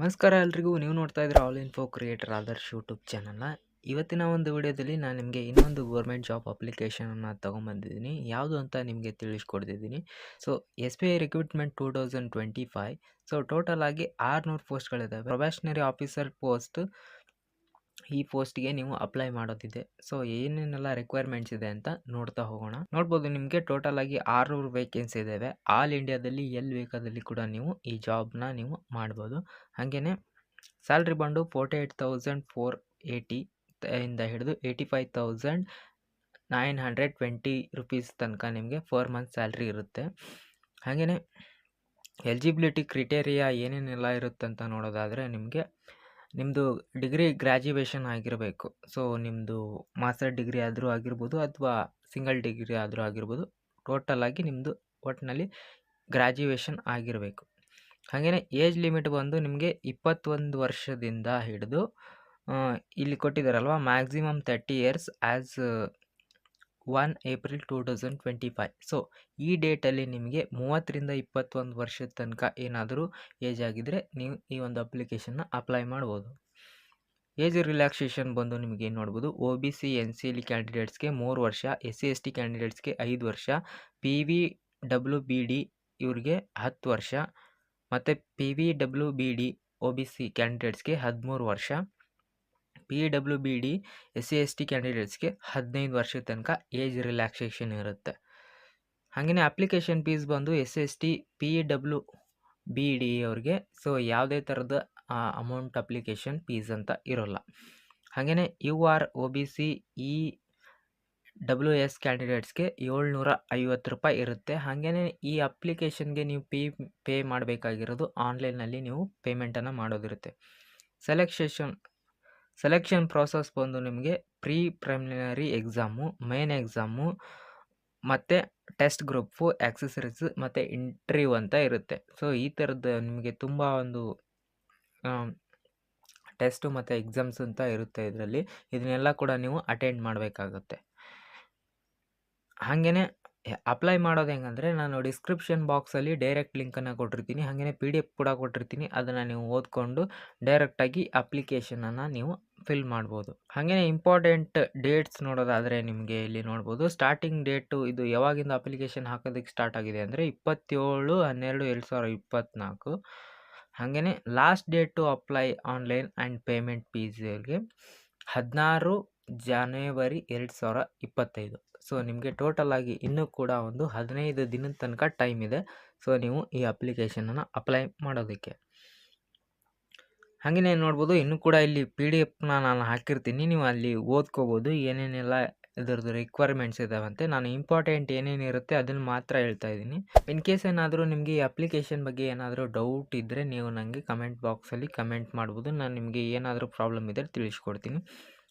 ನಮಸ್ಕಾರ ಎಲ್ರಿಗೂ. ನೀವು ನೋಡ್ತಾ ಇದ್ರೆ all info creator Adarsh YouTube ಚಾನಲ್ನ ಇವತ್ತಿನ ಒಂದು ವಿಡಿಯೋದಲ್ಲಿ ನಾನು ನಿಮಗೆ ಇನ್ನೊಂದು ಗೌರ್ಮೆಂಟ್ ಜಾಬ್ ಅಪ್ಲಿಕೇಶನನ್ನು ತೊಗೊಂಬಂದಿದ್ದೀನಿ. ಯಾವುದು ಅಂತ ನಿಮಗೆ ತಿಳಿಸ್ಕೊಡ್ತಿದ್ದೀನಿ. So S B I recruitment two thousand twenty five so total ಆಗಿ ಆರುನೂರು ಪೋಸ್ಟ್ಗಳಿದ್ದಾವೆ ಪ್ರೊಬ್ಯಾಷನರಿ ಆಫೀಸರ್ ಪೋಸ್ಟ್ ಈ ಪೋಸ್ಟ್ಗೆ ನೀವು ಅಪ್ಲೈ ಮಾಡೋದಿದೆ. ಸೊ, ಏನೇನೆಲ್ಲ ರಿಕ್ವೈರ್ಮೆಂಟ್ಸ್ ಇದೆ ಅಂತ ನೋಡ್ತಾ ಹೋಗೋಣ. ನೋಡ್ಬೋದು ನಿಮಗೆ ಟೋಟಲ್ ಆಗಿ ಆರುನೂರು ವೇಕೆನ್ಸಿ ಇದ್ದಾವೆ ಆಲ್ ಇಂಡಿಯಾದಲ್ಲಿ ಎಲ್ಲಿ ಬೇಕಾದಲ್ಲಿ ಕೂಡ ನೀವು ಈ ಜಾಬ್ನ ನೀವು ಮಾಡ್ಬೋದು. ಹಾಗೆಯೇ ಸ್ಯಾಲ್ರಿ ಬಂದು forty eight thousand four eighty ಇಂದ ಹಿಡಿದು eighty five thousand nine hundred twenty rupees ತನಕ ನಿಮಗೆ ಫೋರ್ ಮಂತ್ ಸ್ಯಾಲ್ರಿ ಇರುತ್ತೆ. ಹಾಗೆಯೇ ಎಲಿಜಿಬಿಲಿಟಿ ಕ್ರಿಟೇರಿಯಾ ಏನೇನೆಲ್ಲ ಇರುತ್ತೆ ಅಂತ ನೋಡೋದಾದರೆ ನಿಮಗೆ ನಿಮ್ಮದು ಡಿಗ್ರಿ ಗ್ರ್ಯಾಜುಯೇಷನ್ ಆಗಿರಬೇಕು. ಸೊ ನಿಮ್ಮದು ಮಾಸ್ಟರ್ ಡಿಗ್ರಿ ಆದರೂ ಆಗಿರ್ಬೋದು ಅಥವಾ ಸಿಂಗಲ್ ಡಿಗ್ರಿ ಆದರೂ ಆಗಿರ್ಬೋದು ಟೋಟಲ್ ಆಗಿ ನಿಮ್ಮದು ಒಟ್ಟಿನಲ್ಲಿ ಗ್ರ್ಯಾಜುಯೇಷನ್ ಆಗಿರಬೇಕು. ಹಾಗೆಯೇ ಏಜ್ ಲಿಮಿಟ್ ಬಂದು ನಿಮಗೆ ಇಪ್ಪತ್ತೊಂದು ವರ್ಷದಿಂದ ಹಿಡಿದು ಇಲ್ಲಿ ಕೊಟ್ಟಿದ್ದಾರಲ್ವ maximum thirty years as one April two thousand twenty five so ಈ ಡೇಟಲ್ಲಿ ನಿಮಗೆ ಮೂವತ್ತರಿಂದ ಇಪ್ಪತ್ತೊಂದು ವರ್ಷದ ತನಕ ಏನಾದರೂ ಏಜ್ ಆಗಿದ್ದರೆ ನೀವು ಈ ಒಂದು ಅಪ್ಲಿಕೇಶನ್ನ ಅಪ್ಲೈ ಮಾಡ್ಬೋದು. ಏಜ್ ರಿಲ್ಯಾಕ್ಸೇಷನ್ ಬಂದು ನಿಮಗೆ ಏನು ನೋಡ್ಬೋದು O B C N C L ಕ್ಯಾಂಡಿಡೇಟ್ಸ್ಗೆ ಮೂರು ವರ್ಷ ಎಸ್ ಸಿ ಎಸ್ ಟಿ ಕ್ಯಾಂಡಿಡೇಟ್ಸ್ಗೆ ಐದು ವರ್ಷ P V W B D ಇವ್ರಿಗೆ ಹತ್ತು ವರ್ಷ, ಮತ್ತು P V W B D O B C ಕ್ಯಾಂಡಿಡೇಟ್ಸ್ಗೆ ಹದಿಮೂರು ವರ್ಷ. P W B D, S C S T ಕ್ಯಾಂಡಿಡೇಟ್ಸ್ಗೆ ಹದಿನೈದು ವರ್ಷದ ತನಕ ಏಜ್ ರಿಲ್ಯಾಕ್ಸೇಷನ್ ಇರುತ್ತೆ. ಹಾಗೆಯೇ ಅಪ್ಲಿಕೇಶನ್ ಫೀಸ್ ಬಂದು S S T, P W B D ಅವ್ರಿಗೆ, ಸೊ ಯಾವುದೇ ಥರದ ಅಮೌಂಟ್ ಅಪ್ಲಿಕೇಶನ್ ಫೀಸ್ ಅಂತ ಇರೋಲ್ಲ. ಹಾಗೆಯೇ U R, O B C, E W S ಕ್ಯಾಂಡಿಡೇಟ್ಸ್ಗೆ ಏಳ್ನೂರ ಐವತ್ತು ರೂಪಾಯಿ ಇರುತ್ತೆ. ಹಾಗೆಯೇ ಈ ಅಪ್ಲಿಕೇಶನ್ಗೆ ನೀವು ಪೇ ಪೇ ಮಾಡಬೇಕಾಗಿರೋದು ಆನ್ಲೈನಲ್ಲಿ ನೀವು ಪೇಮೆಂಟನ್ನು ಮಾಡೋದಿರುತ್ತೆ. ಸೆಲೆಕ್ಷೇಷನ್ ಸೆಲೆಕ್ಷನ್ ಪ್ರಾಸೆಸ್ ಬಂದು ನಿಮಗೆ pre preliminary exam main exam ಮತ್ತು ಟೆಸ್ಟ್ ಗ್ರೂಪು ಆಕ್ಸೆಸರೀಸ್ ಮತ್ತು ಇಂಟ್ರ್ವ್ಯೂ ಅಂತ ಇರುತ್ತೆ. ಸೊ ಈ ಥರದ್ದು ನಿಮಗೆ ತುಂಬ ಒಂದು ಟೆಸ್ಟು ಮತ್ತು ಎಕ್ಸಾಮ್ಸ್ ಅಂತ ಇರುತ್ತೆ ಇದರಲ್ಲಿ. ಇದನ್ನೆಲ್ಲ ಕೂಡ ನೀವು ಅಟೆಂಡ್ ಮಾಡಬೇಕಾಗುತ್ತೆ. ಹಾಗೆಯೇ ಅಪ್ಲೈ ಮಾಡೋದು ಹೆಂಗಂದರೆ ನಾನು ಡಿಸ್ಕ್ರಿಪ್ಷನ್ ಬಾಕ್ಸಲ್ಲಿ ಡೈರೆಕ್ಟ್ ಲಿಂಕನ್ನು ಕೊಟ್ಟಿರ್ತೀನಿ ಹಾಗೆಯೇ ಪಿ ಡಿ ಎಫ್ ಕೂಡ ಕೊಟ್ಟಿರ್ತೀನಿ. ಅದನ್ನು ನೀವು ಓದ್ಕೊಂಡು ಡೈರೆಕ್ಟಾಗಿ ಅಪ್ಲಿಕೇಶನನ್ನು ನೀವು ಫಿಲ್ ಮಾಡ್ಬೋದು. ಹಾಗೆಯೇ ಇಂಪಾರ್ಟೆಂಟ್ ಡೇಟ್ಸ್ ನೋಡೋದಾದರೆ ನಿಮಗೆ ಇಲ್ಲಿ ನೋಡ್ಬೋದು. ಸ್ಟಾರ್ಟಿಂಗ್ ಡೇಟು ಇದು ಯಾವಾಗಿಂದ ಅಪ್ಲಿಕೇಶನ್ ಹಾಕೋದಕ್ಕೆ ಸ್ಟಾರ್ಟ್ ಆಗಿದೆ ಅಂದರೆ ಇಪ್ಪತ್ತೇಳು, ಹನ್ನೆರಡು, ಎರಡು ಸಾವಿರದ ಇಪ್ಪತ್ತ್ನಾಲ್ಕು ಹಾಗೆಯೇ last date apply online and payment ಫೀಸ್ಗೆ ಹದಿನಾರು ಜನವರಿ ಎರಡು ಸಾವಿರ ಇಪ್ಪತ್ತೈದು. ಸೊ ನಿಮಗೆ ಟೋಟಲ್ ಆಗಿ ಇನ್ನೂ ಕೂಡ ಒಂದು ಹದಿನೈದು ದಿನದ ತನಕ ಟೈಮ್ ಇದೆ. ಸೊ ನೀವು ಈ ಅಪ್ಲಿಕೇಶನನ್ನು ಅಪ್ಲೈ ಮಾಡೋದಕ್ಕೆ. ಹಾಗೆಯೇ ನೋಡ್ಬೋದು. ಇನ್ನೂ ಕೂಡ ಇಲ್ಲಿ ಪಿ ಡಿ ಎಫ್ನ ನಾನು ಹಾಕಿರ್ತೀನಿ. ನೀವು ಅಲ್ಲಿ ಓದ್ಕೋಬೋದು. ಏನೇನೆಲ್ಲ ಇದರದ್ದು ರಿಕ್ವೈರ್ಮೆಂಟ್ಸ್ ಇದ್ದಾವಂತೆ ನಾನು ಇಂಪಾರ್ಟೆಂಟ್ ಏನೇನಿರುತ್ತೆ ಅದನ್ನು ಮಾತ್ರ ಹೇಳ್ತಾ ಇದ್ದೀನಿ. ಇನ್ ಕೇಸ್ ಏನಾದರೂ ನಿಮಗೆ ಈ ಅಪ್ಲಿಕೇಶನ್ ಬಗ್ಗೆ ಏನಾದರೂ ಡೌಟ್ ಇದ್ದರೆ ನೀವು ನನಗೆ ಕಮೆಂಟ್ ಬಾಕ್ಸಲ್ಲಿ ಕಮೆಂಟ್ ಮಾಡ್ಬೋದು. ನಾನು ನಿಮಗೆ ಏನಾದರೂ ಪ್ರಾಬ್ಲಮ್ ಇದ್ದರೆ ತಿಳಿಸ್ಕೊಡ್ತೀನಿ.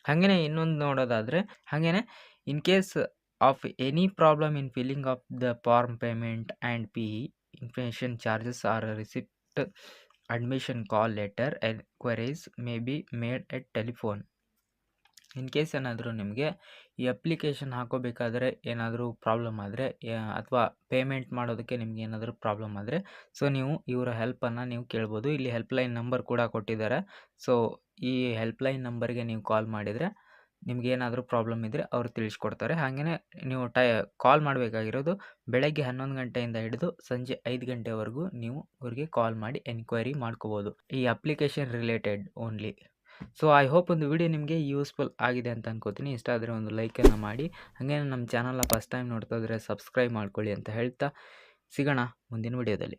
ಹಾಗೆಯೇ ಇನ್ನೊಂದು ನೋಡೋದಾದರೆ ಹಾಗೆಯೇ in case of any problem in filling of the form payment and P information charges or receipt admission call letter enquiries may be made at telephone in case ಏನಾದರೂ ನಿಮಗೆ ಈ ಅಪ್ಲಿಕೇಶನ್ ಹಾಕೋಬೇಕಾದ್ರೆ ಏನಾದರೂ ಪ್ರಾಬ್ಲಮ್ ಆದರೆ ಅಥವಾ ಪೇಮೆಂಟ್ ಮಾಡೋದಕ್ಕೆ ನಿಮ್ಗೆ ಏನಾದರೂ problem ಆದರೆ ಸೊ ನೀವು ಇವರ ಹೆಲ್ಪನ್ನು ನೀವು ಕೇಳ್ಬೋದು. ಇಲ್ಲಿ ಹೆಲ್ಪ್ಲೈನ್ ನಂಬರ್ ಕೂಡ ಕೊಟ್ಟಿದ್ದಾರೆ. ಸೊ ಈ ಹೆಲ್ಪ್ಲೈನ್ ನಂಬರ್ಗೆ ನೀವು ಕಾಲ್ ಮಾಡಿದರೆ ನಿಮಗೇನಾದರೂ ಪ್ರಾಬ್ಲಮ್ ಇದ್ದರೆ ಅವರು ತಿಳಿಸ್ಕೊಡ್ತಾರೆ. ಹಾಗೆಯೇ ನೀವು ಟೈ, ಕಾಲ್ ಮಾಡಬೇಕಾಗಿರೋದು ಬೆಳಗ್ಗೆ ಹನ್ನೊಂದು ಗಂಟೆಯಿಂದ ಹಿಡಿದು ಸಂಜೆ ಐದು ಗಂಟೆವರೆಗೂ ನೀವು ಅವ್ರಿಗೆ ಕಾಲ್ ಮಾಡಿ ಎನ್ಕ್ವೈರಿ ಮಾಡ್ಕೋಬೋದು. ಈ application related only. So, I hope ಒಂದು ವಿಡಿಯೋ ನಿಮಗೆ ಯೂಸ್ಫುಲ್ ಆಗಿದೆ ಅಂತ ಅನ್ಕೋತೀನಿ. ಇಷ್ಟ ಆದರೆ ಒಂದು ಲೈಕನ್ನು ಮಾಡಿ. ಹಾಗೆ ನಮ್ಮ ಚಾನಲ್ನ ಫಸ್ಟ್ ಟೈಮ್ ನೋಡ್ತಾ ಇದ್ದರೆ ಸಬ್ಸ್ಕ್ರೈಬ್ ಮಾಡ್ಕೊಳ್ಳಿ ಅಂತ ಹೇಳ್ತಾ ಸಿಗೋಣ ಮುಂದಿನ ವಿಡಿಯೋದಲ್ಲಿ.